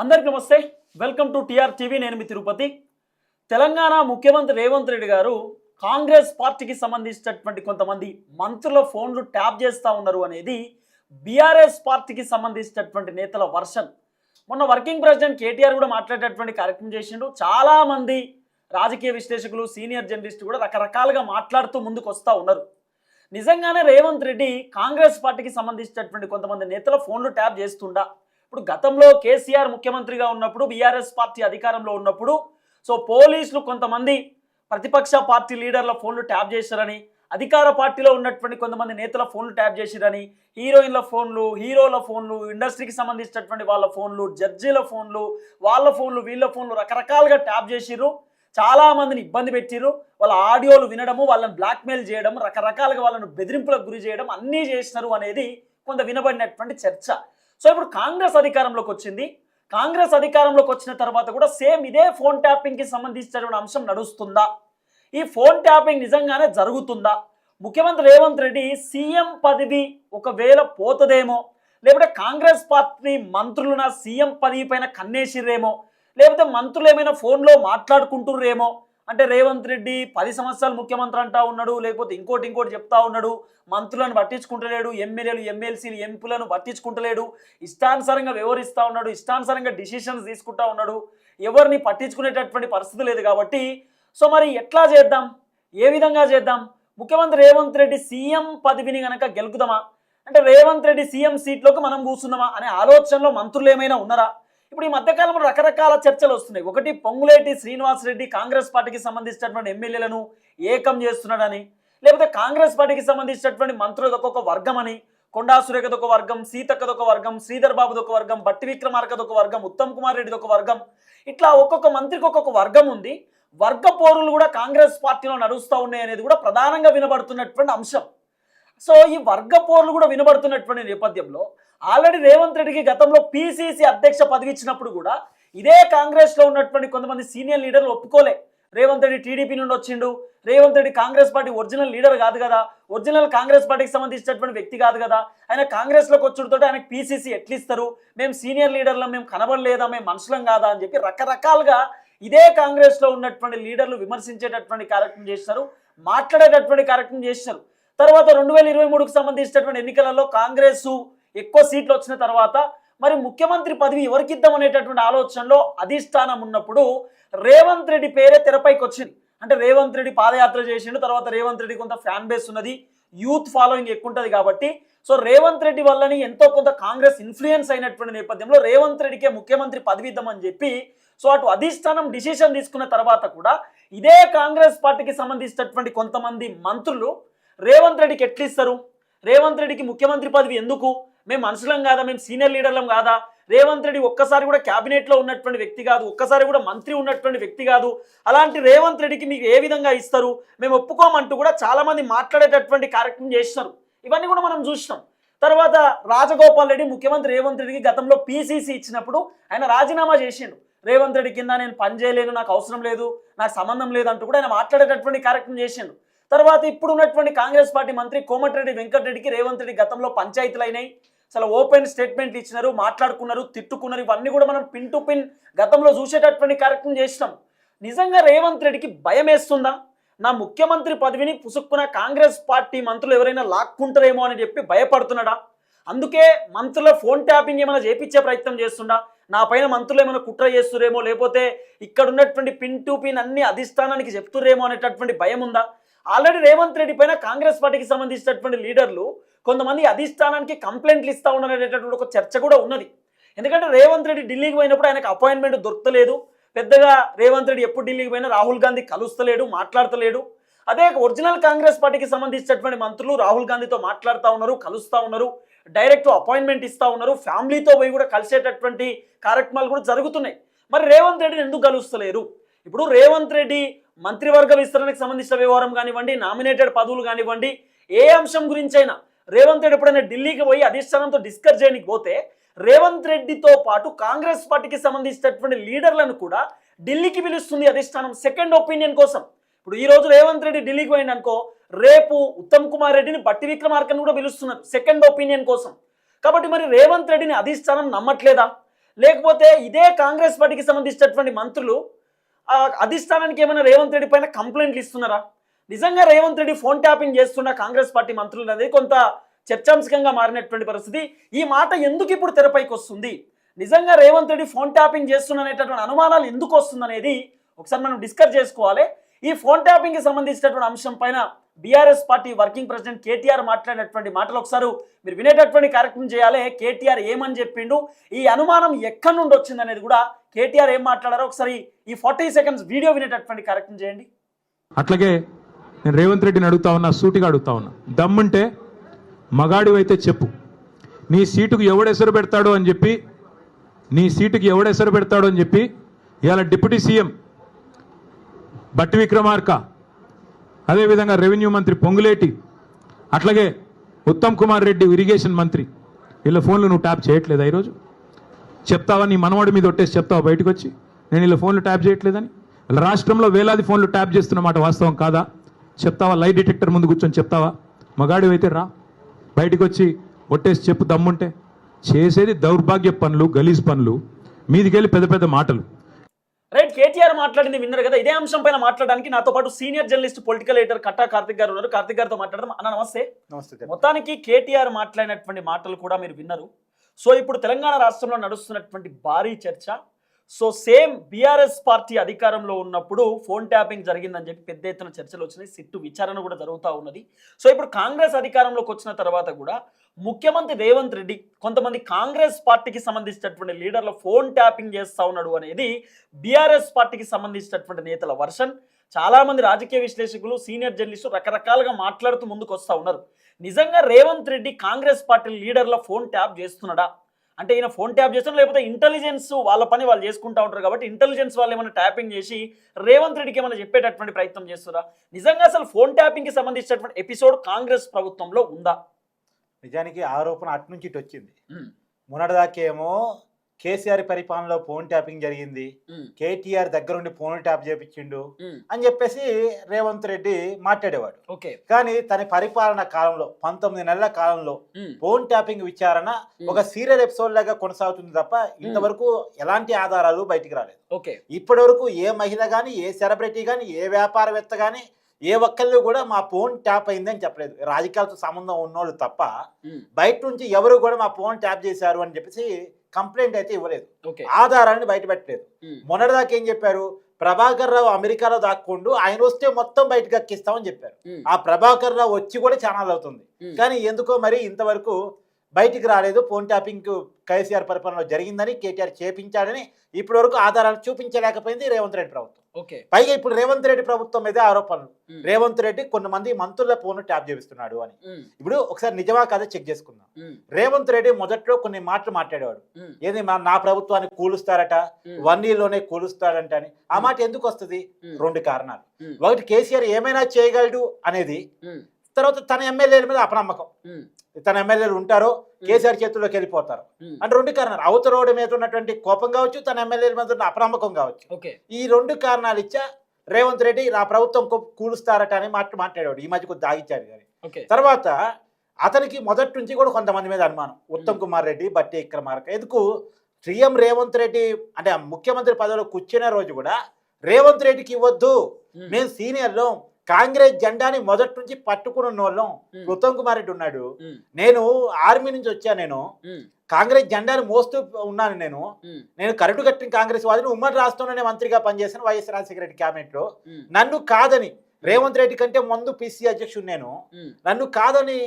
అందరికీ నమస్తే. Welcome to TR TV. నేను మీ తిరుపతి. తెలంగాణ ముఖ్యమంత్రి రేవంత్ రెడ్డి గారు కాంగ్రెస్ పార్టీకి సంబంధించినటువంటి కొంతమంది మంత్రుల ఫోన్లు ట్యాప్ చేస్తూ ఉన్నారు అనేది బీఆర్ఎస్ పార్టీకి సంబంధించినటువంటి నేతల వర్షన్. మొన్న వర్కింగ్ ప్రెసిడెంట్ కేటీఆర్ కూడా మాట్లాడేటటువంటి కార్యక్రమం చేసిండు. చాలామంది రాజకీయ విశ్లేషకులు సీనియర్ జర్నలిస్ట్ కూడా రకరకాలుగా మాట్లాడుతూ ముందుకు వస్తూ ఉన్నారు. నిజంగానే రేవంత్ రెడ్డి కాంగ్రెస్ పార్టీకి సంబంధించినటువంటి కొంతమంది నేతల ఫోన్లు ట్యాప్ చేస్తుండా? ఇప్పుడు గతంలో కేసీఆర్ ముఖ్యమంత్రిగా ఉన్నప్పుడు బీఆర్ఎస్ పార్టీ అధికారంలో ఉన్నప్పుడు సో పోలీసులు కొంతమంది ప్రతిపక్ష పార్టీ లీడర్ల ఫోన్లు ట్యాప్ చేశారని అధికార పార్టీలో ఉన్నటువంటి కొంతమంది నేతల ఫోన్లు ట్యాప్ చేసిరని హీరోయిన్ల ఫోన్లు హీరోల ఫోన్లు ఇండస్ట్రీకి సంబంధించినటువంటి వాళ్ళ ఫోన్లు జడ్జీల ఫోన్లు వాళ్ళ ఫోన్లు వీళ్ళ ఫోన్లు రకరకాలుగా ట్యాప్ చేసిర్రు. చాలా మందిని ఇబ్బంది పెట్టిర్రు. వాళ్ళ ఆడియోలు వినడము వాళ్ళని బ్లాక్మెయిల్ చేయడం రకరకాలుగా వాళ్ళను బెదిరింపులకు గురి చేయడం అన్నీ చేసినారు అనేది కొంత వినబడినటువంటి చర్చ. సో ఇప్పుడు కాంగ్రెస్ అధికారంలోకి వచ్చింది. కాంగ్రెస్ అధికారంలోకి వచ్చిన తర్వాత కూడా సేమ్ ఇదే ఫోన్ ట్యాపింగ్కి సంబంధించినటువంటి అంశం నడుస్తుందా? ఈ ఫోన్ ట్యాపింగ్ నిజంగానే జరుగుతుందా? ముఖ్యమంత్రి రేవంత్ రెడ్డి సీఎం పదవి ఒకవేళ పోతుందేమో? లేకపోతే కాంగ్రెస్ పార్టీ మంత్రులున సీఎం పదవి పైన కన్నేసిర్రేమో? లేకపోతే మంత్రులు ఏమైనా ఫోన్లో మాట్లాడుకుంటుర్రేమో? అంటే రేవంత్ రెడ్డి పది సంవత్సరాలు ముఖ్యమంత్రి అంటా ఉన్నాడు లేకపోతే ఇంకోటి ఇంకోటి చెప్తా ఉన్నాడు మంత్రులను పట్టించుకుంటలేడు ఎమ్మెల్యేలు ఎమ్మెల్సీలు ఎంపులను పట్టించుకుంటలేడు ఇష్టానుసారంగా వ్యవహరిస్తూ ఉన్నాడు ఇష్టానుసారంగా డిసిషన్స్ తీసుకుంటా ఉన్నాడు. ఎవరిని పట్టించుకునేటటువంటి పరిస్థితి లేదు కాబట్టి సో మరి ఎట్లా చేద్దాం? ఏ విధంగా చేద్దాం? ముఖ్యమంత్రి రేవంత్ రెడ్డి సీఎం పదవిని గనక గెలుకుదామా అంటే రేవంత్ రెడ్డి సీఎం సీట్లోకి మనం కూర్చుందామా? అనే ఆలోచనలో మంత్రులు ఏమైనా ఉన్నారా? ఇప్పుడు ఈ మధ్యకాలంలో రకరకాల చర్చలు వస్తున్నాయి. ఒకటి పొంగులేటి శ్రీనివాసరెడ్డి కాంగ్రెస్ పార్టీకి సంబంధించినటువంటి ఎమ్మెల్యేలను ఏకం చేస్తున్నాడని లేకపోతే కాంగ్రెస్ పార్టీకి సంబంధించినటువంటి మంత్రులది ఒక్కొక్క వర్గం అని కొండా వర్గం సీతక్కదొక వర్గం శ్రీధర్ బాబుదొక ఒక వర్గం బట్టి విక్రమార్కదొక ఒక వర్గం ఉత్తమ్ కుమార్ రెడ్డిది ఒక వర్గం. ఇట్లా ఒక్కొక్క మంత్రికి ఒక్కొక్క వర్గం ఉంది. వర్గ పోరులు కూడా కాంగ్రెస్ పార్టీలో నడుస్తూ ఉన్నాయి అనేది కూడా ప్రధానంగా వినబడుతున్నటువంటి అంశం. సో ఈ వర్గ పోర్లు కూడా వినబడుతున్నటువంటి నేపథ్యంలో ఆల్రెడీ రేవంత్ రెడ్డికి గతంలో పిసిసి అధ్యక్ష పదవి ఇచ్చినప్పుడు కూడా ఇదే కాంగ్రెస్లో ఉన్నటువంటి కొంతమంది సీనియర్ లీడర్లు ఒప్పుకోలే. రేవంత్ రెడ్డి టీడీపీ నుండి వచ్చిండు. Revanth Reddy Congress party original leader కాదు కదా. ఒరిజినల్ కాంగ్రెస్ పార్టీకి సంబంధించినటువంటి వ్యక్తి కాదు కదా. ఆయన కాంగ్రెస్లోకి వచ్చుడుతో ఆయనకు పీసీసీ ఎట్లిస్తారు? మేము సీనియర్ లీడర్లం మేము కనబడలేదా? మేము మనుషులం కాదా? అని చెప్పి రకరకాలుగా ఇదే కాంగ్రెస్లో ఉన్నటువంటి లీడర్లు విమర్శించేటటువంటి కార్యక్రమం చేస్తారు మాట్లాడేటటువంటి కార్యక్రమం చేస్తారు తర్వాత రెండు వేల ఇరవై మూడుకు సంబంధించినటువంటి ఎన్నికలలో కాంగ్రెస్ ఎక్కువ సీట్లు వచ్చిన తర్వాత మరి ముఖ్యమంత్రి పదవి ఎవరికి ఇద్దామనేటటువంటి ఆలోచనలో అధిష్టానం ఉన్నప్పుడు రేవంత్ రెడ్డి పేరే తెరపైకి వచ్చింది. అంటే రేవంత్ రెడ్డి పాదయాత్ర చేసిండు తర్వాత రేవంత్ రెడ్డి కొంత ఫ్యాన్ బేస్ ఉన్నది యూత్ ఫాలోయింగ్ ఎక్కువ ఉంటుంది కాబట్టి. సో రేవంత్ రెడ్డి వల్లని ఎంతో కొంత కాంగ్రెస్ ఇన్ఫ్లుయెన్స్ అయినటువంటి నేపథ్యంలో రేవంత్ రెడ్డికే ముఖ్యమంత్రి పదవి ఇద్దామని చెప్పి సో అటు అధిష్టానం డిసిషన్ తీసుకున్న తర్వాత కూడా ఇదే కాంగ్రెస్ పార్టీకి సంబంధించినటువంటి కొంతమంది మంత్రులు రేవంత్ రెడ్డికి ఎట్లిస్తారు? రేవంత్ రెడ్డికి ముఖ్యమంత్రి పదవి ఎందుకు? మేము మనుషులం కాదా? మేము సీనియర్ లీడర్లం కాదా? రేవంత్ రెడ్డి ఒక్కసారి కూడా క్యాబినెట్లో ఉన్నటువంటి వ్యక్తి కాదు. ఒక్కసారి కూడా మంత్రి ఉన్నటువంటి వ్యక్తి కాదు. అలాంటి రేవంత్ రెడ్డికి మీకు ఏ విధంగా ఇస్తారు? మేము ఒప్పుకోమంటూ కూడా చాలామంది మాట్లాడేటటువంటి కార్యక్రమం చేసినారు. ఇవన్నీ కూడా మనం చూసినాం. తర్వాత రాజగోపాల్ రెడ్డి ముఖ్యమంత్రి రేవంత్ రెడ్డికి గతంలో పీసీసీ ఇచ్చినప్పుడు ఆయన రాజీనామా చేసిండు. రేవంత్ రెడ్డి కింద నేను పనిచేయలేను నాకు అవసరం లేదు నాకు సంబంధం లేదు అంటూ కూడా ఆయన మాట్లాడేటటువంటి కార్యక్రమం చేసిండు. తర్వాత ఇప్పుడు ఉన్నటువంటి కాంగ్రెస్ పార్టీ మంత్రి కోమటిరెడ్డి వెంకటరెడ్డికి రేవంత్ రెడ్డి గతంలో పంచాయతీలు అయినాయి అసలు ఓపెన్ స్టేట్మెంట్లు ఇచ్చినారు మాట్లాడుకున్నారు తిట్టుకున్నారు. ఇవన్నీ కూడా మనం పిన్ టు పిన్ గతంలో చూసేటటువంటి కార్యక్రమం చేసినాం. నిజంగా రేవంత్ రెడ్డికి భయం వేస్తుందా? నా ముఖ్యమంత్రి పదవిని పుసుక్కున్న కాంగ్రెస్ పార్టీ మంత్రులు ఎవరైనా లాక్కుంటారేమో అని చెప్పి భయపడుతున్నాడా? అందుకే మంత్రుల ఫోన్ ట్యాపింగ్ ఏమైనా చేపించే ప్రయత్నం చేస్తుండా? నా పైన మంత్రులు ఏమైనా కుట్ర చేస్తురేమో? లేకపోతే ఇక్కడ ఉన్నటువంటి పిన్ టు పిన్ అన్ని అధిష్టానానికి చెప్తురేమో అనేటటువంటి భయం ఉందా? ఆల్రెడీ రేవంత్ రెడ్డి పైన కాంగ్రెస్ పార్టీకి సంబంధించినటువంటి లీడర్లు కొంతమంది అధిష్టానానికి కంప్లైంట్లు ఇస్తా ఉన్నారనేటటువంటి ఒక చర్చ కూడా ఉన్నది. ఎందుకంటే రేవంత్ రెడ్డి ఢిల్లీకి పోయినప్పుడు ఆయనకు అపాయింట్మెంట్ దొరకలేదు. పెద్దగా రేవంత్ రెడ్డి ఎప్పుడు ఢిల్లీకి పోయినా రాహుల్ గాంధీ కలుస్తలేడు మాట్లాడతలేడు. అదే ఒరిజినల్ కాంగ్రెస్ పార్టీకి సంబంధించినటువంటి మంత్రులు రాహుల్ గాంధీతో మాట్లాడుతూ ఉన్నారు కలుస్తూ ఉన్నారు డైరెక్ట్ అపాయింట్మెంట్ ఇస్తూ ఉన్నారు ఫ్యామిలీతో పోయి కూడా కలిసేటటువంటి కార్యక్రమాలు కూడా జరుగుతున్నాయి. మరి రేవంత్ రెడ్డిని ఎందుకు కలుస్తలేరు? ఇప్పుడు రేవంత్ రెడ్డి మంత్రివర్గ విస్తరణకు సంబంధించిన వ్యవహారం కానివ్వండి నామినేటెడ్ పదవులు కానివ్వండి ఏ అంశం గురించైనా రేవంత్ రెడ్డి ఎప్పుడైనా ఢిల్లీకి పోయి అధిష్టానంతో డిస్కస్ చేయడానికి పోతే రేవంత్ రెడ్డితో పాటు కాంగ్రెస్ పార్టీకి సంబంధించినటువంటి లీడర్లను కూడా ఢిల్లీకి పిలుస్తుంది అధిష్టానం సెకండ్ ఒపీనియన్ కోసం. ఇప్పుడు ఈ రోజు రేవంత్ రెడ్డి ఢిల్లీకి పోయింది అనుకో రేపు ఉత్తమ్ కుమార్ రెడ్డిని బట్టి విక్రమార్కను కూడా పిలుస్తున్నారు సెకండ్ ఒపీనియన్ కోసం. కాబట్టి మరి రేవంత్ రెడ్డిని అధిష్టానం నమ్మట్లేదా? లేకపోతే ఇదే కాంగ్రెస్ పార్టీకి సంబంధించినటువంటి మంత్రులు అధిష్టానానికి ఏమైనా రేవంత్ రెడ్డి పైన కంప్లైంట్లు ఇస్తున్నారా? నిజంగా రేవంత్ రెడ్డి ఫోన్ ట్యాపింగ్ చేస్తున్న కాంగ్రెస్ పార్టీ మంత్రులు అనేది కొంత చర్చాంశకంగా మారినటువంటి పరిస్థితి. ఈ మాట ఎందుకు ఇప్పుడు తెరపైకి వస్తుంది? నిజంగా రేవంత్ రెడ్డి ఫోన్ ట్యాపింగ్ చేస్తున్ననేటటువంటి అనుమానాలు ఎందుకు వస్తుందనేది ఒకసారి మనం డిస్కస్ చేసుకోవాలి. ఈ ఫోన్ ట్యాపింగ్కి సంబంధించినటువంటి అంశం పైన BRS party working president KTR మాట్లాడినటువంటి మాటలు ఒకసారి మీరు వినేటటువంటి కార్యక్రమం చేయాలి. కేటీఆర్ ఏమని చెప్పిండు? ఈ అనుమానం ఎక్కడి నుండి వచ్చింది అనేది కూడా కేటీఆర్ ఏం మాట్లాడారో ఒకసారి ఈ ఫార్టీ సెకండ్స్ వీడియో వినేటటువంటి కార్యక్రమం చేయండి. అట్లాగే నేను రేవంత్ రెడ్డిని అడుగుతా ఉన్నా సూటిగా అడుగుతా ఉన్నా. దమ్ముంటే మగాడివైతే చెప్పు. నీ సీటుకు ఎవడెసరు పెడతాడో అని చెప్పి నీ సీటుకి ఎవడెసరు పెడతాడో అని చెప్పి ఇవాళ డిప్యూటీ సీఎం బట్టి విక్రమార్క అదేవిధంగా రెవెన్యూ మంత్రి పొంగులేటి అట్లాగే ఉత్తమ్ కుమార్ రెడ్డి ఇరిగేషన్ మంత్రి వీళ్ళ ఫోన్లు నువ్వు ట్యాప్ చేయట్లేదా ఈరోజు? చెప్తావా? నీ మనవాడి మీద ఒట్టేసి చెప్తావా బయటకు వచ్చి నేను వీళ్ళ ఫోన్లు ట్యాప్ చేయట్లేదని? ఇలా రాష్ట్రంలో వేలాది ఫోన్లు ట్యాప్ చేస్తున్నమాట వాస్తవం కాదా? చెప్తావా? లై డిటెక్టర్ ముందు కూర్చొని చెప్తావా? మగాడి అయితే రా. బయటకు వచ్చి ఒట్టేసి చెప్పు దమ్ముంటే. చేసేది దౌర్భాగ్య పనులు గలీజ్ పనులు. మీదికెళ్ళి పెద్ద పెద్ద మాటలు. రైట్ కేటీఆర్ మాట్లాడింది విన్నారు కదా? ఇదే అంశం పైన మాట్లాడడానికి నాతో పాటు senior journalist political editor Katta Karthik గారు ఉన్నారు. కార్తిక్ గారితో మాట్లాడదాం. అన్న నమస్తే. నమస్తే మొత్తానికి కేటీఆర్ మాట్లాడినటువంటి మాటలు కూడా మీరు విన్నారు. సో ఇప్పుడు తెలంగాణ రాష్ట్రంలో నడుస్తున్నటువంటి భారీ చర్చ సో సేమ్ బీఆర్ఎస్ పార్టీ అధికారంలో ఉన్నప్పుడు ఫోన్ ట్యాపింగ్ జరిగిందని చెప్పి పెద్ద ఎత్తున చర్చలు వచ్చినాయి సిట్టు విచారణ కూడా జరుగుతూ ఉన్నది. సో ఇప్పుడు కాంగ్రెస్ అధికారంలోకి వచ్చిన తర్వాత కూడా ముఖ్యమంత్రి రేవంత్ రెడ్డి కొంతమంది కాంగ్రెస్ పార్టీకి సంబంధించినటువంటి లీడర్ల ఫోన్ ట్యాపింగ్ చేస్తూ ఉన్నాడు అనేది బీఆర్ఎస్ పార్టీకి సంబంధించినటువంటి నేతల వర్షన్. చాలామంది రాజకీయ విశ్లేషకులు సీనియర్ జర్నలిస్టు రకరకాలుగా మాట్లాడుతూ ముందుకు వస్తూ ఉన్నారు. నిజంగా రేవంత్ రెడ్డి కాంగ్రెస్ పార్టీ లీడర్ల ఫోన్ ట్యాప్ చేస్తున్నాడా? అంటే ఈయన ఫోన్ ట్యాప్ చేస్తున్నా లేకపోతే ఇంటెలిజెన్స్ వాళ్ళ పని వాళ్ళు చేసుకుంటా ఉంటారు కాబట్టి ఇంటెలిజెన్స్ వాళ్ళు ఏమైనా ట్యాపింగ్ చేసి రేవంత్ రెడ్డికి ఏమైనా చెప్పేటటువంటి ప్రయత్నం చేస్తారా? నిజంగా అసలు ఫోన్ ట్యాపింగ్కి సంబంధించినటువంటి ఎపిసోడ్ కాంగ్రెస్ ప్రభుత్వంలో ఉందా? నిజానికి ఆరోపణ అటు నుంచి ఇటు వచ్చింది. మొన్నటిదాకేమో కేసీఆర్ పరిపాలనలో ఫోన్ ట్యాపింగ్ జరిగింది. కేటీఆర్ దగ్గరుండి ఫోన్ ట్యాప్ చేపించిండు. అని చెప్పేసి రేవంత్ రెడ్డి మాట్లాడేవాడు. ఓకే. కానీ తన పరిపాలన కాలంలో పంతొమ్మిది నెలల కాలంలో ఫోన్ ట్యాపింగ్ విచారణ ఒక సీరియల్ ఎపిసోడ్ లాగా కొనసాగుతుంది తప్ప ఇంతవరకు ఎలాంటి ఆధారాలు బయటికి రాలేదు. ఓకే. ఇప్పటి వరకు ఏ మహిళ కానీ ఏ సెలబ్రిటీ కానీ ఏ వ్యాపారవేత్త కానీ ఏ ఒక్కళ్ళు కూడా మా ఫోన్ ట్యాప్ అయిందని చెప్పలేదు. రాజకీయాలతో సంబంధం ఉన్నోళ్ళు తప్ప బయట నుంచి ఎవరు కూడా మా ఫోన్ ట్యాప్ చేశారు అని చెప్పేసి కంప్లైంట్ అయితే ఇవ్వలేదు. ఆధారాన్ని బయట పెట్టలేదు. మొన్నటిదాకా ఏం చెప్పారు? ప్రభాకర్ రావు అమెరికాలో దాక్కుండు ఆయన వస్తే మొత్తం బయటకు ఎక్కిస్తామని చెప్పారు. ఆ ప్రభాకర్ రావు వచ్చి కూడా ఛానల్ అవుతుంది. కానీ ఎందుకో మరి ఇంతవరకు బయటికి రాలేదు. ఫోన్ ట్యాపింగ్ కేసీఆర్ పరిపాలనలో జరిగిందని కేటీఆర్ చేపించాడని ఇప్పటి వరకు ఆధారాలు చూపించలేకపోయింది రేవంత్ రెడ్డి ప్రభుత్వం. ఓకే. పైగా ఇప్పుడు రేవంత్ రెడ్డి ప్రభుత్వం మీద ఆరోపణలు. రేవంత్ రెడ్డి కొంతమంది మంత్రుల ఫోన్ ట్యాప్ చేపిస్తున్నాడు అని. ఇప్పుడు ఒకసారి నిజమా కదా చెక్ చేసుకుందాం. రేవంత్ రెడ్డి మొదట్లో కొన్ని మాటలు మాట్లాడేవాడు. ఏది నా ప్రభుత్వాన్ని కూలుస్తారట? వన్లోనే కూలుస్తాడంట అని. ఆ మాట ఎందుకు వస్తుంది? రెండు కారణాలు. ఒకటి కేసీఆర్ ఏమైనా చేయగలడు అనేది తర్వాత తన ఎమ్మెల్యేల మీద అపనమ్మకం. తన ఎమ్మెల్యేలు ఉంటారో కేసీఆర్ చేతుల్లోకి వెళ్ళిపోతారు. అంటే రెండు కారణాలు. అవతరోడి మీద ఉన్నటువంటి కోపం కావచ్చు తన ఎమ్మెల్యేల మీద ఉన్న అపనమ్మకం కావచ్చు. ఈ రెండు కారణాలు ఇచ్చా రేవంత్ రెడ్డి నా ప్రభుత్వం కూలుస్తారట అని మాట మాట్లాడాడు. ఈ మధ్య కొద్ది దాగిచ్చాడు కానీ తర్వాత అతనికి మొదటి నుంచి కూడా కొంతమంది మీద అనుమానం. ఉత్తమ్ కుమార్ రెడ్డి బట్టి విక్రమార్క. ఎందుకు? సీఎం రేవంత్ రెడ్డి అంటే ముఖ్యమంత్రి పదవిలో కూర్చునే రోజు కూడా రేవంత్ రెడ్డికి ఇవ్వద్దు. మేము సీనియర్లో. కాంగ్రెస్ జెండాని మొదటి నుంచి పట్టుకుని ఉన్న వాళ్ళం ఉత్తమ్ కుమార్ రెడ్డి ఉన్నాడు. నేను ఆర్మీ నుంచి వచ్చా నేను. కాంగ్రెస్ జెండాని మోస్తూ ఉన్నాను నేను. నేను కరెంటు కట్టిన కాంగ్రెస్ వాదిని ఉమ్మడి రాష్ట్రంలోనే మంత్రిగా పనిచేశాను వైఎస్ రాజశేఖర రెడ్డి క్యాబినెట్లో నన్ను కాదని రేవంత్ రెడ్డి కంటే ముందు పిసి అధ్యక్షుడు నేను. నన్ను కాదని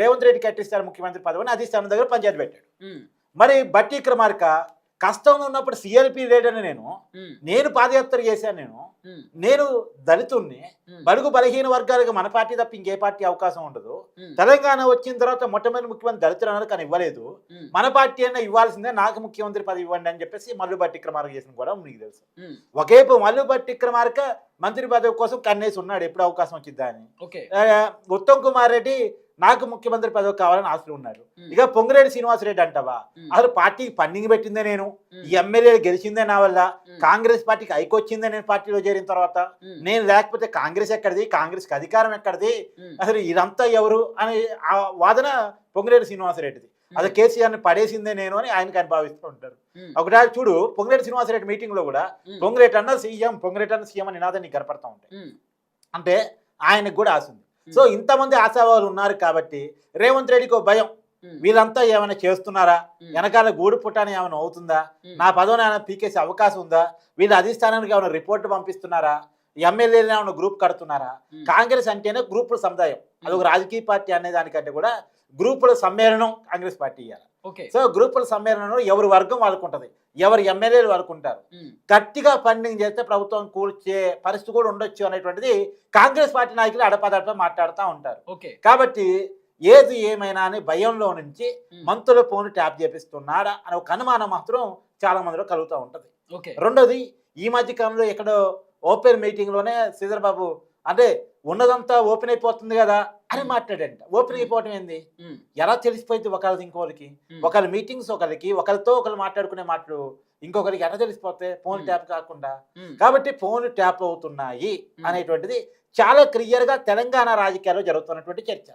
రేవంత్ రెడ్డి కట్టిస్తారు ముఖ్యమంత్రి పదవిని అధిష్టానం దగ్గర పంచాయతీ పెట్టాడు. మరి బట్టి విక్రమార్క కష్టంలో ఉన్నప్పుడు సిఎల్పి లీడర్ని నేను నేను పాదయాత్ర చేశాను నేను నేను దళితుణ్ణి బడుగు బలహీన వర్గాలకు మన పార్టీ తప్ప ఇంకే పార్టీ అవకాశం ఉండదు. తెలంగాణ వచ్చిన తర్వాత మొట్టమొదటి ముఖ్యమంత్రి దళితులు అన్నారు కానీ ఇవ్వలేదు. మన పార్టీ అయినా ఇవ్వాల్సిందే నాకు ముఖ్యమంత్రి పదవి ఇవ్వండి అని చెప్పేసి మల్లు బట్టి విక్రమార్క చేసిన కూడా మీకు తెలుసు. ఒకేపు మల్లు బట్టి విక్రమార్క మంత్రి పదవి కోసం కన్నేసి ఉన్నాడు ఎప్పుడు అవకాశం వచ్చిద్దా అని. ఉత్తమ్ కుమార్ రెడ్డి నాకు ముఖ్యమంత్రి పదవి కావాలని ఆశలు ఉన్నారు. ఇక పొంగిరెడ్డి శ్రీనివాసరెడ్డి అంటావా? అసలు పార్టీకి పన్నింగ్ పెట్టిందే నేను. ఈ ఎమ్మెల్యేలు గెలిచిందే నా వల్ల. కాంగ్రెస్ పార్టీకి ఐకొచ్చిందే నేను పార్టీలో చేరిన తర్వాత. నేను లేకపోతే కాంగ్రెస్ ఎక్కడిది? కాంగ్రెస్కి అధికారం ఎక్కడిది? అసలు ఇదంతా ఎవరు అని ఆ వాదన పొంగిరెడ్డి శ్రీనివాసరెడ్డిది అది కేసీఆర్ని పడేసిందే నేను అని ఆయనకి ఆయన భావిస్తూ ఉంటారు. ఒకటి చూడు పొంగిరెడ్డి శ్రీనివాసరెడ్డి మీటింగ్లో కూడా పొంగిరెడ్డి అన్న సీఎం పొంగిరెడ్డి అన్న సీఎం అని నినాదం నీకు కనపడతా ఉంటాయి అంటే ఆయనకు కూడా ఆశ ఉంది. సో ఇంతమంది ఆశావాళ్ళు ఉన్నారు కాబట్టి రేవంత్ రెడ్డికి భయం. వీళ్ళంతా ఏమైనా చేస్తున్నారా? వెనకాల గూడు పుట్టాని ఏమైనా అవుతుందా? నా పదవిని ఏమైనా పీకేసే అవకాశం ఉందా? వీళ్ళు అధిష్టానానికి ఏమైనా రిపోర్ట్ పంపిస్తున్నారా? ఎమ్మెల్యేలు ఏమైనా గ్రూప్ కడుతున్నారా? కాంగ్రెస్ అంటేనే గ్రూపుల సముదాయం. అది ఒక రాజకీయ పార్టీ అనే దానికంటే కూడా గ్రూపుల సమ్మేళనం కాంగ్రెస్ పార్టీ ఇవ్వాలి సో గ్రూపుల సమ్మేళనంలో ఎవరి వర్గం వాళ్ళకు ఉంటుంది ఎవరి ఎమ్మెల్యేలు వాళ్ళకు ఉంటారు గట్టిగా ఫండింగ్ చేస్తే ప్రభుత్వం కూల్చే పరిస్థితి కూడా ఉండొచ్చు అనేటువంటిది కాంగ్రెస్ పార్టీ నాయకులు అడపదడప మాట్లాడుతూ ఉంటారు. ఓకే. కాబట్టి ఏది ఏమైనా అని భయంలో నుంచి మంత్రుల ఫోన్ ట్యాప్ చేపిస్తున్నాడా అనే ఒక అనుమానం మాత్రం చాలా మందిలో కలుగుతూ ఉంటుంది. రెండోది ఈ మధ్య కాలంలో ఎక్కడో ఓపెన్ మీటింగ్లోనే శ్రీధర్ బాబు అంటే ఉన్నదంతా ఓపెన్ అయిపోతుంది కదా అని మాట్లాడంట. ఓపెన్ అయిపోవటం ఏంది? ఎలా తెలిసిపోయింది ఒకరిది ఇంకోరికి ఒకరి మీటింగ్స్ ఒకరికి ఒకరితో ఒకరు మాట్లాడుకునే మాటలు ఇంకొకరికి ఎలా తెలిసిపోతే ఫోన్. ట్యాప్ కాకుండా? కాబట్టి ఫోన్ ట్యాప్ అవుతున్నాయి అనేటువంటిది చాలా క్లియర్గా తెలంగాణ రాజకీయాల్లో జరుగుతున్నటువంటి చర్చ.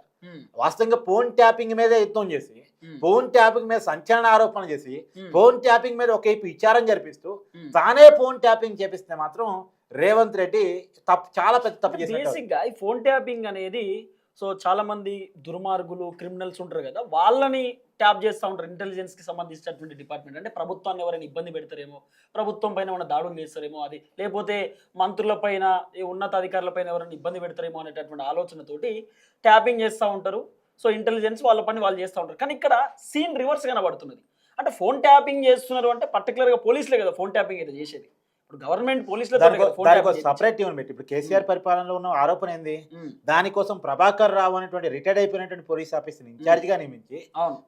వాస్తవంగా ఫోన్ ట్యాపింగ్ మీద యుద్ధం చేసి ఫోన్ ట్యాపింగ్ మీద సంచలన ఆరోపణలు చేసి ఫోన్ ట్యాపింగ్ మీద ఒకవైపు విచారం జరిపిస్తూ తానే ఫోన్ ట్యాపింగ్ చేపిస్తే మాత్రం రేవంత్ రెడ్డి తప్పు చాలా పెద్ద తప్పు చేసినట్టు బేసిక్గా ఈ ఫోన్ ట్యాపింగ్ అనేది సో చాలా మంది దుర్మార్గులు క్రిమినల్స్ ఉంటారు కదా వాళ్ళని ట్యాప్ చేస్తూ ఉంటారు ఇంటెలిజెన్స్కి సంబంధించినటువంటి డిపార్ట్మెంట్ అంటే ప్రభుత్వాన్ని ఎవరైనా ఇబ్బంది పెడతారేమో ప్రభుత్వం పైన ఏమైనా దాడులు చేస్తారేమో అది లేకపోతే మంత్రుల పైన ఈ ఉన్నత అధికారుల పైన ఎవరైనా ఇబ్బంది పెడతారేమో అనేటటువంటి ఆలోచనతోటి ట్యాపింగ్ చేస్తూ ఉంటారు. సో ఇంటెలిజెన్స్ వాళ్ళ పని వాళ్ళు చేస్తూ ఉంటారు. కానీ ఇక్కడ సీన్ రివర్స్ కనబడుతున్నది. అంటే ఫోన్ ట్యాపింగ్ చేస్తున్నారు అంటే particular గా పోలీసులే కదా ఫోన్ ట్యాపింగ్ అయితే చేసేది. ఇప్పుడు గవర్నమెంట్ పోలీసులతో దానికో సపరేట్ టీం పెట్టి ఇప్పుడు కేసీఆర్ పరిపాలనలో ఉన్న ఆరోపణ ఏంది? దానికోసం ప్రభాకర్ రావు అనేటువంటి రిటైర్డ్ అయిపోయినటువంటి పోలీస్ ఆఫీసర్ ఇన్ఛార్జ్గా నియమించి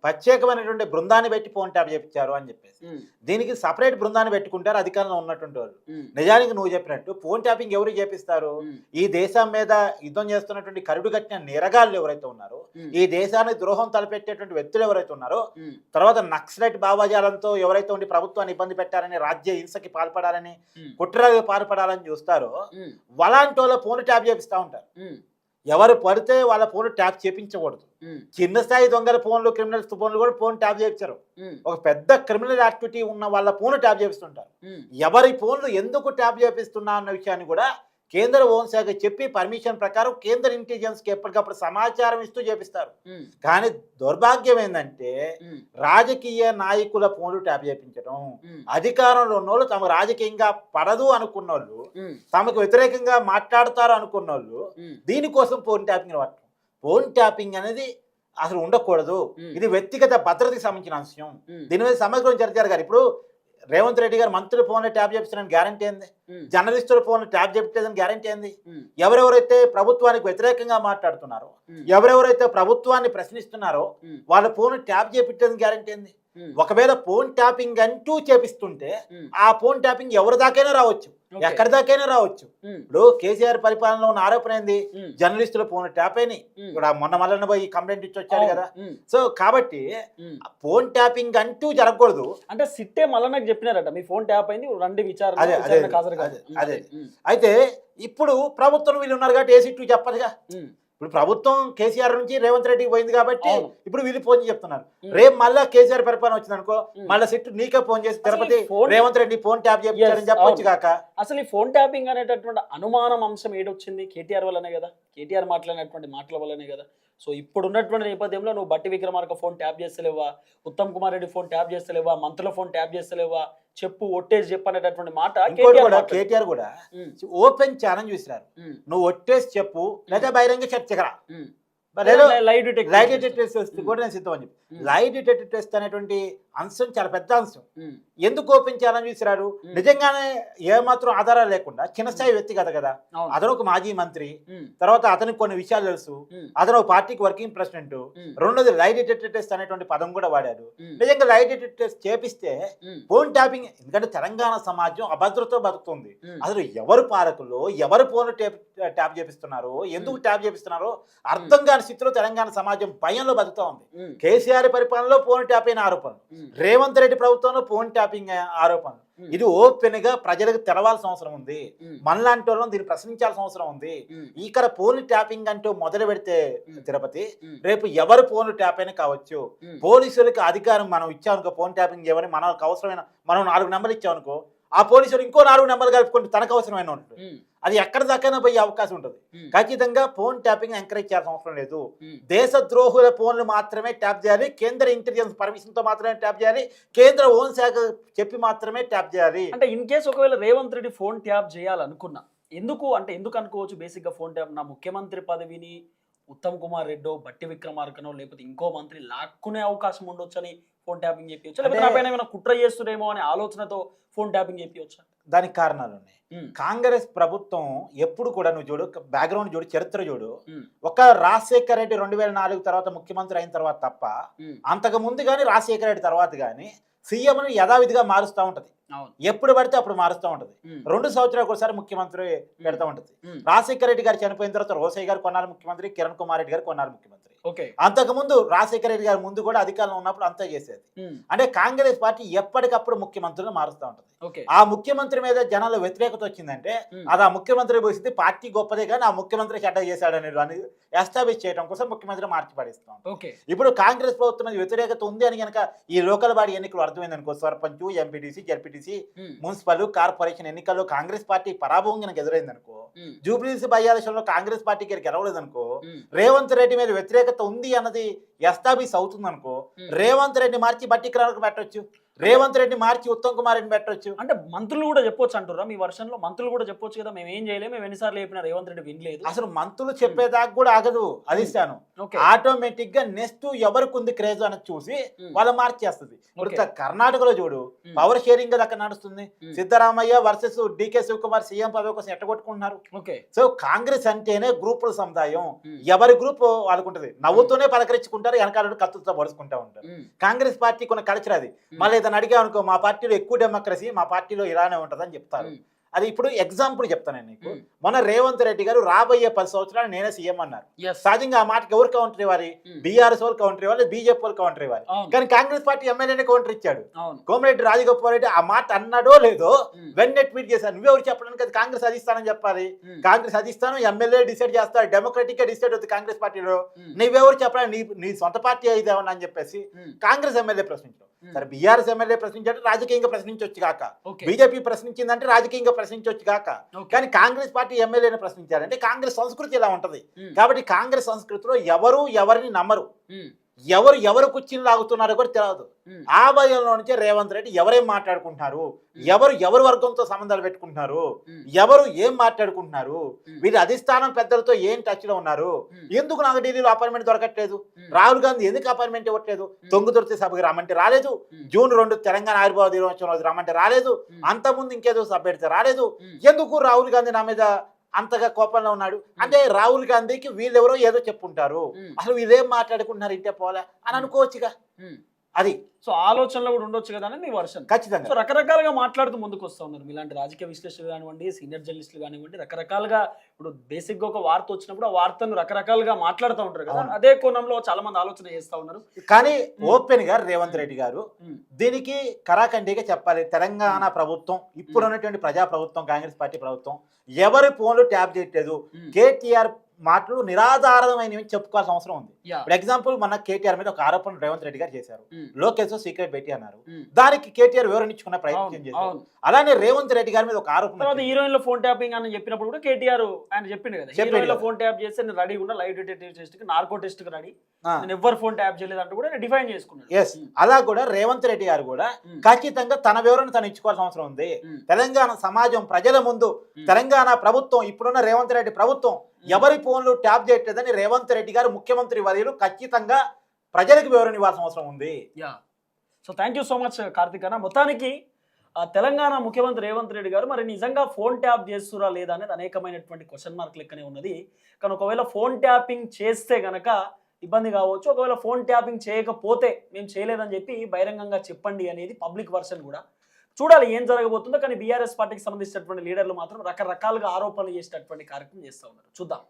ప్రత్యేకమైనటువంటి బృందాన్ని పెట్టి ఫోన్ ట్యాప్ చేపించారు అని చెప్పేసి. ఉమ్, దీనికి సపరేట్ బృందాన్ని పెట్టుకుంటారు అధికారంలో ఉన్నటువంటి వాళ్ళు. నిజానికి నువ్వు చెప్పినట్టు ఫోన్ ట్యాపింగ్ ఎవరు చేపిస్తారు? ఈ దేశం మీద యుద్ధం చేస్తున్నటువంటి కరుడు కట్టిన నేరగాళ్ళు ఎవరైతే ఉన్నారో ఈ దేశానికి ద్రోహం తలపెట్టేటువంటి వ్యక్తులు ఎవరైతే ఉన్నారో తర్వాత నక్సలైట్ భావజాలంతో ఎవరైతే ఉండి ప్రభుత్వాన్ని ఇబ్బంది పెట్టారని రాజ్య హింసకి పాల్పడాలని ఉమ్, కుట్రలకు పాల్పడాలని చూస్తారో అలాంటి వాళ్ళ ఫోన్ ట్యాప్ చేపిస్తూ ఉంటారు. ఎవరు పడితే వాళ్ళ ఫోన్ ట్యాప్ చేపించకూడదు. చిన్న స్థాయి దొంగల ఫోన్లు క్రిమినల్స్ ఫోన్లు కూడా ఫోన్ ట్యాప్ చేయించారు ఒక పెద్ద క్రిమినల్ యాక్టివిటీ ఉన్న వాళ్ళ ఫోన్ ట్యాప్ చేపిస్తుంటారు. ఎవరి ఫోన్లు ఎందుకు ట్యాప్ చేపిస్తున్నా అన్న విషయాన్ని కూడా కేంద్ర హోంశాఖ చెప్పి పర్మిషన్ ప్రకారం కేంద్ర ఇంటెలిజెన్స్కి ఎప్పటికప్పుడు సమాచారం ఇస్తూ చేపిస్తారు. కానీ దౌర్భాగ్యం ఏంటంటే రాజకీయ నాయకుల ఫోన్లు ట్యాప్ చేయించడం ఉమ్, అధికారంలో ఉన్నోళ్ళు తమకు రాజకీయంగా పడదు అనుకున్న వాళ్ళు తమకు వ్యతిరేకంగా మాట్లాడతారు అనుకున్న వాళ్ళు దీనికోసం ఫోన్ ట్యాపింగ్ వాడటం. ఫోన్ ట్యాపింగ్ అనేది అసలు ఉండకూడదు. ఇది వ్యక్తిగత భద్రతకి సంబంధించిన అంశం. దీని మీద సమగ్రం చర్చ జరగాలి ఇప్పుడు రేవంత్ రెడ్డి గారు మంత్రుల ఫోన్లో ట్యాప్ చేపిస్తున్నాను గ్యారంటీ ఏంది జర్నలిస్టుల ఫోన్లో ట్యాప్ చేపించేదని గ్యారంటీ ఏంది ఎవరెవరైతే ప్రభుత్వానికి వ్యతిరేకంగా మాట్లాడుతున్నారో ఎవరెవరైతే ప్రభుత్వాన్ని ప్రశ్నిస్తున్నారో వాళ్ళ ఫోన్ ట్యాప్ చేపించేదని గ్యారంటీ ఏంది ఒకవేళ ఫోన్ ట్యాపింగ్ అంటూ చేపిస్తుంటే ఆ ఫోన్ ట్యాపింగ్ ఎవరి దాకైనా రావచ్చు. ఎక్కడి దాకైనా రావచ్చు. ఇప్పుడు కేసీఆర్ పరిపాలనలో ఉన్న ఆరోపణ ఏంది? జర్నలిస్టుల ఫోన్ ట్యాప్ అయినాయి. ఇక్కడ మొన్న మల్లన్న పోయి కంప్లైంట్ ఇచ్చి వచ్చాడు కదా. సో కాబట్టి. ఫోన్ ట్యాపింగ్ అంటూ జరగకూడదు. అంటే సిట్టే మళ్ళీ నాకు చెప్పినారట మీ ఫోన్ ట్యాప్ అయింది రండి విచారణ అదే, అదే. అదే, అయితే ఇప్పుడు ప్రభుత్వం వీళ్ళు ఉన్నారు కాబట్టి ఏ సీట్లు చెప్పదుగా? ఇప్పుడు ప్రభుత్వం కేసీఆర్ నుంచి రేవంత్ రెడ్డికి పోయింది కాబట్టి. ఇప్పుడు వీళ్ళు ఫోన్ చెప్తున్నారు. రేపు మళ్ళా కేసీఆర్ పరిపాలన వచ్చింది అనుకో. మళ్ళీ సీట్ నీకే ఫోన్ చేసి తిరుపతి రేవంత్ రెడ్డి ఫోన్ ట్యాప్ చేయించారని Yes, చెప్పొచ్చు. కాక అసలు ఈ ఫోన్ ట్యాపింగ్ అనేటటువంటి అనుమానం అంశం ఏడొచ్చింది కేటీఆర్ వల్లనే కదా కేటీఆర్ మాట్లాడినటువంటి మాటల వల్లనే కదా సో ఇప్పుడు ఉన్నటువంటి నేపథ్యంలో నువ్వు బట్టి విక్రమార్క ఫోన్ ట్యాప్ చేస్తలేవా? ఉత్తమ్ కుమార్ రెడ్డి ఫోన్ ట్యాప్ చేస్తలేవా? మంత్రుల ఫోన్ ట్యాప్ చేస్తలేవా? చెప్పు ఒట్టేసి చెప్పు అనేటటువంటి మాట కేటీఆర్ కూడా ఓపెన్ ఛాలెంజ్ విసిరారు ఉమ్, నువ్వు ఒట్టేసి చెప్పు లేదా బహిరంగ చర్చకరా లైట్ డిటెక్టర్ టెస్ట్. కూడా నేను సిద్ధం అని చెప్పి. లైట్ డిటెక్టర్ టెస్ట్ అనేటువంటి అంశం చాలా పెద్ద అంశం. ఎందుకు విసిరారు ఉమ్. నిజంగానే ఏమాత్రం ఆధారాలు లేకుండా చిన్న స్థాయి వ్యక్తి కదా. కదా. అతను ఒక మాజీ మంత్రి. తర్వాత అతనికి కొన్ని విషయాలు తెలుసు. అతను ఒక పార్టీకి వర్కింగ్ ప్రెసిడెంట్. రెండోది లైట్ డిటెక్టర్ టెస్ట్ అనేటువంటి పదం కూడా వాడారు ఉమ్, నిజంగా లైట్ డిటెక్టర్ టెస్ట్ చేపిస్తే ఫోన్ ట్యాపింగ్ ఎందుకంటే తెలంగాణ సమాజం అభద్రతో బతుకుతుంది. అసలు ఎవరు పాలకులు ఎవరు ఫోన్ ట్యాప్ ట్యాప్ చేపిస్తున్నారు ఎందుకు ట్యాప్ చేపిస్తున్నారో అర్థం కాని స్థితిలో తెలంగాణ సమాజం భయంలో బతుకుతా ఉంది. కేసీఆర్ పరిపాలనలో ఫోన్ ట్యాప్ అయిన ఆరోపణలు. రేవంత్ రెడ్డి ప్రభుత్వంలో ఫోన్ ట్యాపింగ్ ఆరోపణలు. ఇది ఓపెన్గా ప్రజలకు తెలవాల్సిన అవసరం ఉంది. మనలాంటి వాళ్ళని దీన్ని ప్రశ్నించాల్సిన అవసరం ఉంది. ఇక్కడ ఫోన్ ట్యాపింగ్ అంటూ మొదలు పెడితే. తిరుపతి రేపు ఎవరు ఫోన్ ట్యాప్ అయినా కావచ్చు. పోలీసులకి అధికారం మనం ఇచ్చామనుకో ఫోన్ ట్యాపింగ్ చేయమని మనకు అవసరమైన మనం నాలుగు నెంబర్లు ఇచ్చామనుకో ఆ పోలీసులు ఇంకో నాలుగు నెంబర్లు కలుపుకుంటే తనకు అవసరమైన ఉంటుంది అది ఎక్కడ దాకైనా పోయే అవకాశం ఉంటుంది. ఖచ్చితంగా ఫోన్ ట్యాపింగ్ ఎంకరేజ్ చేయాల్సిన అవసరం లేదు. ఉమ్, దేశద్రోహుల ఫోన్లు మాత్రమే ట్యాప్ చేయాలి. కేంద్ర ఇంటెలిజెన్స్ పర్మిషన్తో మాత్రమే ట్యాప్ చేయాలి. కేంద్ర హోం శాఖ చెప్పి మాత్రమే ట్యాప్ చేయాలి. అంటే ఇన్ కేసు ఒకవేళ రేవంత్ రెడ్డి ఫోన్ ట్యాప్ చేయాలనుకున్నా ఎందుకు అంటే ఎందుకు అనుకోవచ్చు బేసిక్గా ఫోన్ ట్యాప్? నా ముఖ్యమంత్రి పదవిని ఉత్తమ్ కుమార్ రెడ్డో బట్టి విక్రమార్కనో లేకపోతే ఇంకో మంత్రి లాక్కునే అవకాశం ఉండొచ్చు అని ఫోన్ ట్యాపింగ్ చెప్పవచ్చు లేకపోతే అంటే- నా పైన ఏమైనా కుట్ర చేస్తురేమో అనే ఆలోచనతో ఫోన్ ట్యాపింగ్ చెప్పవచ్చు దానికి కారణాలు ఉన్నాయి. కాంగ్రెస్ ప్రభుత్వం ఎప్పుడు కూడా నువ్వు చూడు బ్యాక్గ్రౌండ్ చూడు చరిత్ర చూడు ఒక రాజశేఖర రెడ్డి రెండు వేల నాలుగు తర్వాత ముఖ్యమంత్రి అయిన తర్వాత తప్ప అంతకు ముందు కానీ రాజశేఖర రెడ్డి తర్వాత కానీ సీఎంను యథావిధిగా మారుస్తూ ఉంటది. ఎప్పుడు పడితే అప్పుడు మారుస్తూ ఉంటది. రెండు సంవత్సరాలకు ఒకసారి ముఖ్యమంత్రి పెడతా ఉంటది. రాజశేఖర రెడ్డి గారు చనిపోయిన తర్వాత రోసయ్య గారు కొన్నారు ముఖ్యమంత్రి కిరణ్ కుమార్ రెడ్డి గారు కొన్నారు ముఖ్యమంత్రి. ఓకే. అంతకు ముందు రాజశేఖర రెడ్డి గారు ముందు కూడా అధికారంలో ఉన్నప్పుడు అంతా చేసేది. అంటే కాంగ్రెస్ పార్టీ ఎప్పటికప్పుడు ముఖ్యమంత్రులను మారుస్తూ ఉంటది. ఆ ముఖ్యమంత్రి మీద జనాల వ్యతిరేకత వచ్చిందంటే అది ఆ ముఖ్యమంత్రి పోసింది పార్టీ గొప్పదే కానీ ఆ ముఖ్యమంత్రి చెడ్డ చేశాడని అని ఎస్టాబ్లిష్ చేయడం కోసం ముఖ్యమంత్రి మార్చి పడిస్తాం ఇప్పుడు కాంగ్రెస్ ప్రభుత్వం మీద వ్యతిరేకత ఉంది అని కనుక ఈ లోకల్ బాడీ ఎన్నికలు అర్థమైంది అనుకో sarpanch MPTC ZPTC municipal corporation ఎన్నికల్లో కాంగ్రెస్ పార్టీ పరాభవం కనుక ఎదురైంది అనుకో జూబ్లీసీ బై కాంగ్రెస్ పార్టీకి గెలవలేదు అనుకో రేవంత్ రెడ్డి మీద వ్యతిరేకత ఉంది అన్నది ఎస్టాబ్లిష్ అవుతుంది అనుకో. రేవంత్ రెడ్డి మార్చి బట్టి పెట్టొచ్చు రేవంత్ రెడ్డి మార్చి ఉత్తమ్ కుమార్ రెడ్డి పెట్టొచ్చు. అంటే మంత్రులు కూడా చెప్పొచ్చు అంటారా మీ వర్షంలో మంత్రులు కూడా చెప్పొచ్చు కదా మేము ఏం చేయలేము మేము ఎన్నిసార్లు చెప్పినా రేవంత్ రెడ్డి వినలేదు. అసలు మంత్రులు చెప్పేదాకా కూడా ఆగదు అది ఇస్తాను ఓకే. ఆటోమేటిక్గా నెక్స్ట్ ఎవరికి ఉంది క్రేజ్ అని చూసి వాళ్ళ మార్చేస్తుంది ఇప్పుడు. కర్ణాటకలో చూడు పవర్ షేరింగ్ కదా అక్కడ నడుస్తుంది. Siddaramaiah versus DK Shivakumar CM పదవి కోసం ఎట్టగొట్టుకుంటున్నారు ఓకే. సో కాంగ్రెస్ అంటేనే గ్రూపుల సముదాయం. ఎవరి గ్రూప్ వాళ్ళకు ఉంటుంది నవ్వుతూనే పలకరించుకుంటారు వెనకాల కత్తులతో పడుచుకుంటూ ఉంటారు. కాంగ్రెస్ పార్టీకి ఉన్న కల్చర్ అది. మళ్ళీ ఏదైనా అడిగా అనుకో మా పార్టీలో ఎక్కువ డెమోక్రసీ మా పార్టీలో ఇలానే ఉంటుందని చెప్తారు. అది ఇప్పుడు ఎగ్జాంపుల్ చెప్తాను నీకు. మొన్న రేవంత్ రెడ్డి గారు రాబోయే పది సంవత్సరాలు నేనే సీఎం అన్నారు. సహజంగా ఆ మాటకి ఎవరు కౌంటర్ ఇవ్వాలి? బీఆర్ఎస్ వాళ్ళు కౌంటర్ ఇవ్వాలి బీజేపీ వాళ్ళు కౌంటర్ ఇవ్వాలి. కానీ కాంగ్రెస్ పార్టీ ఎమ్మెల్యేనే కౌంటర్ ఇచ్చాడు. కోమరెడ్డి రాజగోపాల్ రెడ్డి ఆ మాట అన్నాడో లేదో వెంటనే ట్వీట్ చేశారు. నువ్వెవరు చెప్పడానికి అది కాంగ్రెస్ అధిష్టానం చెప్పాలి? కాంగ్రెస్ అధిష్టానం ఎమ్మెల్యే డిసైడ్ చేస్తారు. డెమోక్రటిక్గా డిసైడ్ అవుతుంది కాంగ్రెస్ పార్టీలో. నువ్వెవరు చెప్పాలి? నీ నీ సొంత పార్టీ అయిదేమన్నా అని చెప్పేసి కాంగ్రెస్ ఎమ్మెల్యే ప్రశ్నించడం ఉమ్, సరే బీఆర్ఎస్ ఎమ్మెల్యే ప్రశ్నించాడు రాజకీయంగా ప్రశ్నించవచ్చు కాక బీజేపీ ప్రశ్నించిందంటే రాజకీయంగా ప్రశ్నించవచ్చు కాక కానీ కాంగ్రెస్ పార్టీ ఎమ్మెల్యేని ప్రశ్నించారంటే కాంగ్రెస్ సంస్కృతి ఇలా ఉంటది. ఉమ్, కాబట్టి కాంగ్రెస్ సంస్కృతిలో ఎవరు ఎవరిని నమ్మరు. ఉమ్, ఎవరు ఎవరు కుర్చీని లాగుతున్నారో కూడా తెలియదు ఆ భయంలో నుంచే రేవంత్ రెడ్డి ఎవరేం మాట్లాడుకుంటున్నారు? ఎవరు ఎవరు వర్గంతో సంబంధాలు పెట్టుకుంటున్నారు? ఎవరు ఏం మాట్లాడుకుంటున్నారు? వీరి అధిష్టానం పెద్దలతో ఏం టచ్లో ఉన్నారు ఎందుకు నాకు ఢిల్లీలో అపాయింట్మెంట్ దొరకట్లేదు? రాహుల్ గాంధీ ఎందుకు అపాయింట్మెంట్ ఇవ్వట్లేదు? తొంగుతుర్తి సభకి రమ్మంటే రాలేదు. జూన్ రెండు తెలంగాణ ఆవిర్భావ దినోత్సవం రోజు రమ్మంటే రాలేదు. అంతకుముందు ఇంకేదో సభ పెడితే రాలేదు. ఎందుకు రాహుల్ గాంధీ నా మీద అంతగా కోపంలో ఉన్నాడు. అంటే రాహుల్ గాంధీకి వీళ్ళెవరో ఏదో చెప్పుంటారు. అసలు వీళ్ళేం మాట్లాడుకుంటున్నారు ఇంటే పోలే అని అనుకోవచ్చుగా. అది. సో ఆలోచనలో కూడా ఉండొచ్చు కదా అని మీ వర్షన్. ఖచ్చితంగా. సో రకరకాలుగా మాట్లాడుతూ ముందుకు వస్తూ ఉన్నారు. మీలాంటి రాజకీయ విశ్లేషకులు కానివ్వండి సీనియర్ జర్నలిస్టులు కానివ్వండి రకరకాలుగా ఇప్పుడు బేసిక్గా ఒక వార్త వచ్చినప్పుడు ఆ వార్తను రకరకాలుగా మాట్లాడుతూ ఉంటారు కదా. అదే కోణంలో చాలా మంది ఆలోచన చేస్తా ఉన్నారు. కానీ ఉమ్. ఓపెన్గా రేవంత్ రెడ్డి గారు ఉమ్, దీనికి కరాఖండిగా చెప్పాలి. తెలంగాణ ప్రభుత్వం ఇప్పుడు ఉన్నటువంటి ప్రజా ప్రభుత్వం కాంగ్రెస్ పార్టీ ప్రభుత్వం ఎవరి ఫోన్లు ట్యాప్ చేయట్లేదు. కేటీఆర్ మాటలు నిరాధారమైనవి చెప్పుకోవాల్సిన అవసరం ఉంది. ఇప్పుడు ఎగ్జాంపుల్ మన కేటీఆర్ మీద ఒక ఆరోపణ రేవంత్ రెడ్డి గారు చేశారు. ఉమ్, లోకేష్ సీక్రెట్ పెట్టి అన్నారు. ఉమ్, దానికి కేటీఆర్ వివరణించుకున్న ప్రయత్నం చేశారు. అలానే రేవంత్ రెడ్డి గారి మీద ఒక ఆరోపణ. హీరోయిన్లో ఫోన్ ట్యాపింగ్ అని చెప్పినప్పుడు కూడా కేటీఆర్ ఆయన చెప్పిండు కదా. హీరోయిన్లో. ఫోన్ ట్యాప్ చేస్తే నేను రెడీ ఉన్నా లైవ్ డిటెక్టివ్ టెస్ట్కి నార్కో టెస్ట్కి రెడీ నేను ఎవ్వరు ఫోన్ ట్యాప్ చేయలేదు అంటూ కూడా డిఫైన్ చేసుకున్నాడు ఎస్ అలా కూడా రేవంత్ రెడ్డి గారు కూడా ఖచ్చితంగా తన వివరణ తను ఇచ్చుకోవాల్సిన అవసరం ఉంది. తెలంగాణ సమాజం ప్రజల ముందు తెలంగాణ ప్రభుత్వం ఇప్పుడున్న రేవంత్ రెడ్డి ప్రభుత్వం ఎవరి ఫోన్లు ట్యాప్ చేయట్లేదని రేవంత్ రెడ్డి గారు ముఖ్యమంత్రి వర్యులు ఖచ్చితంగా ప్రజలకు వివరణ ఇవ్వాల్సిన అవసరం ఉంది. Yeah. So thank you so much Karthik అన్న. మొత్తానికి తెలంగాణ ముఖ్యమంత్రి రేవంత్ రెడ్డి గారు మరి నిజంగా ఫోన్ ట్యాప్ చేస్తురా లేదా అనేది అనేకమైనటువంటి క్వశ్చన్ మార్క్ లెక్కనే ఉన్నది. కానీ ఒకవేళ ఫోన్ ట్యాపింగ్ చేస్తే గనక ఇబ్బంది కావచ్చు. ఒకవేళ ఫోన్ ట్యాపింగ్ చేయకపోతే మేము చేయలేదని చెప్పి బహిరంగంగా చెప్పండి అనేది పబ్లిక్ వర్షన్ కూడా. చూడాలి ఏం జరగబోతుందో కానీ బీఆర్ఎస్ పార్టీకి సంబంధించినటువంటి లీడర్లు మాత్రం రకరకాలుగా ఆరోపణలు చేసేటటువంటి కార్యక్రమం చేస్తూ ఉన్నారు. చూద్దాం.